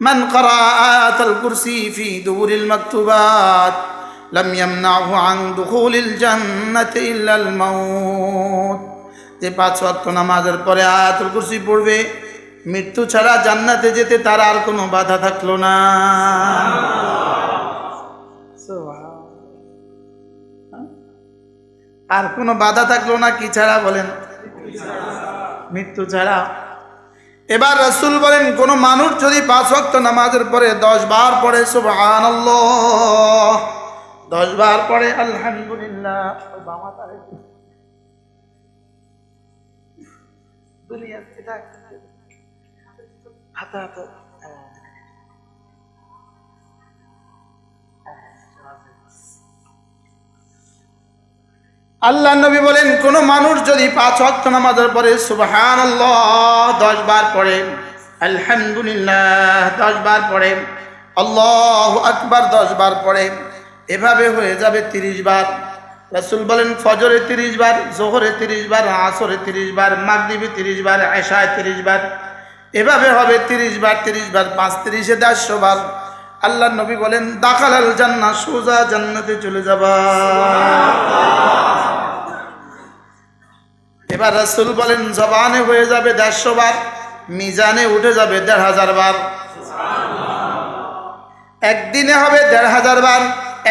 من قرأ آيات الكرسي في دبر المكتوبات لم يمنعه عن دخول الجنة إلا الموت যে পাঁচ ওয়াক্ত নামাজের পরে আয়াতুল কুরসি পড়বে মৃত্যু ছাড়া জান্নাতে যেতে তার আর কোনো বাধা থাকলো না আর কোনো বাধা থাকলো না কি ছাড়া বলেন মৃত্যু ছাড়া এবার রসুল বলেন, কোন মানুষ যদি পাঁচ ভক্ত নামাজের পরে দশ বার পড়ে সুবহান দশ বার পড়ে, আলহামদুলিল্লাহ। হাতে। আল্লাহ নবী বলেন, কোন মানুষ যদি পাঁচ ওয়াক্ত নামাজের পরে সুবহান দশ বার পড়ে, আলহামদুলিল্লাহ দশ বার পড়ে, আল্লাহ আকবার দশ বার পড়ে, এভাবে হয়ে যাবে তিরিশ বার। রাসুল বলেন, ফজরে তিরিশ বার, জোহরে তিরিশ বার, আসরে তিরিশ বার মাগদিবে তিরিশ বার, এশায় তিরিশ বার, এভাবে হবে তিরিশ বার তিরিশ বার, পাঁচ তিরিশে দেড়শো বার। আল্লাহ নবী বলেন, দাখালাল জান্না সোজা জান্নাতে চলে যাবা। এবার রাসুল বলেন, জবানে হয়ে যাবে দেড়শো বার, মিজানে উঠে যাবে দেড় হাজার বার। একদিনে হবে দেড় হাজার বার,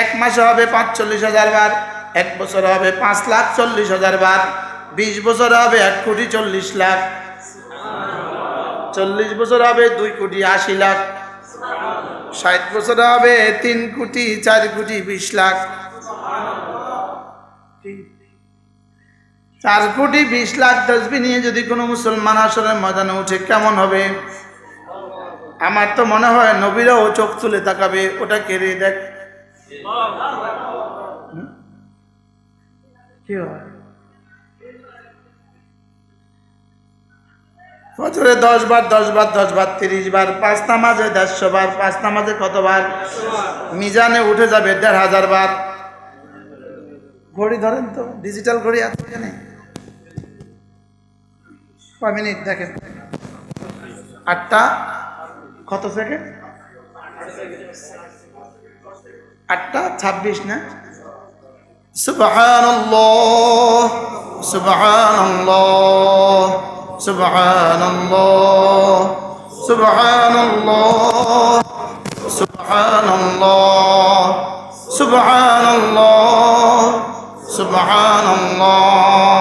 এক মাসে হবে পাঁচচল্লিশ হাজার বার, এক বছর হবে পাঁচ লাখ চল্লিশ হাজার বার, বিশ বছর হবে এক কোটি চল্লিশ লাখ, চল্লিশ বছর হবে দুই কোটি আশি লাখ, ষাট বছর হবে তিন কোটি চার কোটি বিশ লাখ। চার কোটি বিশ লাখ তসবি নিয়ে যদি কোনো মুসলমান আসলে ময়দানে উঠে, কেমন হবে? আমার তো মনে হয় নবীরাও চোখ তুলে তাকাবে, ওটা কেড়ে দেখ। কি হয়? বছরে দশ বার দশ বার দশ বার, তিরিশ বার, পাঁচ নামাজে দেড়শো বার, পাঁচ নামাজে কতবার মিজানে উঠে যাবে দেড় হাজার বার। ঘড়ি ধরেন তো ডিজিটাল ঘড়ি আছে এখানে কয় মিনিট দেখেন আটটা কত সেকেন্ড আটটা ছাব্বিশ না سبحان الله سبحان الله سبحان الله سبحان الله سبحان الله سبحان الله سبحان الله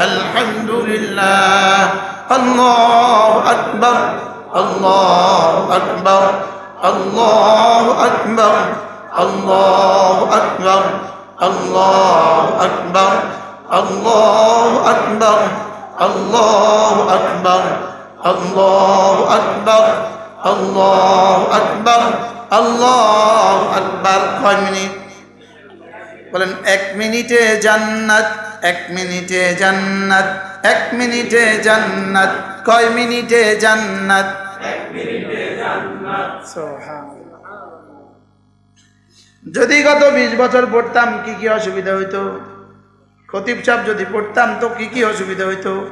আলহামদুলিল্লাহ আল্লাহু আকবার আল্লাহু আকবার আল্লাহু আকবার আল্লাহু আকবার আল্লাহু আকবার আল্লাহু আকবার আল্লাহু আকবার আল্লাহু আকবার আল্লাহু আকবার আল্লাহু আকবার কয় মিনিট বলেন এক মিনিটে জান্নাত এক মিনিটে জান্নাত, এক মিনিটে জান্নাত, কয় মিনিটে জান্নাত। যদি গত বিশ বছর পড়তাম, কি কি অসুবিধা হইতো? খতিব সাহেব যদি পড়তাম, তো কি কি অসুবিধা হইতো?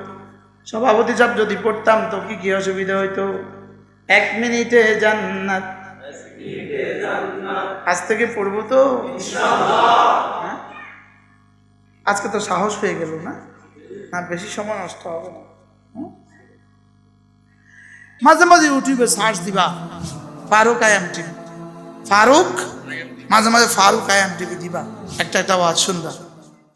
সভাপতি সাহেব যদি পড়তাম, তো কি কি অসুবিধা হইতো? এক মিনিটে জান্নাত। আজ থেকে পড়ব তো? আজকে তো সাহস হয়ে গেল না? না বেশি সময় নষ্ট হবে না? মাঝে মাঝে ইউটিউবে সার্চ দিবা, ফারুক আয়াম টিভি। ফারুক? মাঝে মাঝে ফারুক আয়াম টিভি দিবা। একটা একটা আওয়াজ সুন্দর